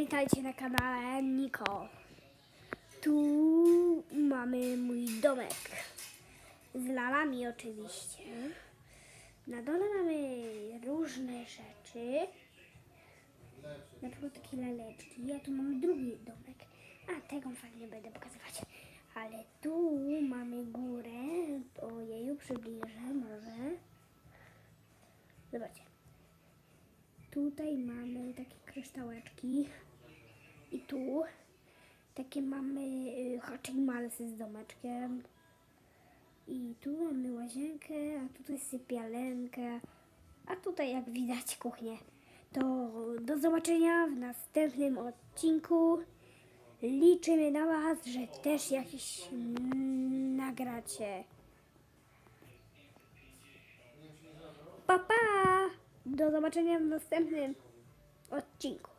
Witajcie na kanale Niko. Tu mamy mój domek. Z lalami oczywiście. Na dole mamy różne rzeczy. Na przykład takie laleczki. A tu mamy drugi domek. A tego fajnie nie będę pokazywać. Ale tu mamy górę. Ojeju, przybliżę może. Zobaczcie. Tutaj mamy takie kryształeczki. I tu takie mamy y, haczymalsy z domeczkiem. I tu mamy łazienkę, a tutaj sypialenkę. A tutaj jak widać kuchnię. To do zobaczenia w następnym odcinku. Liczymy na Was, że też jakiś nagracie. Zobaczenia w następnym odcinku.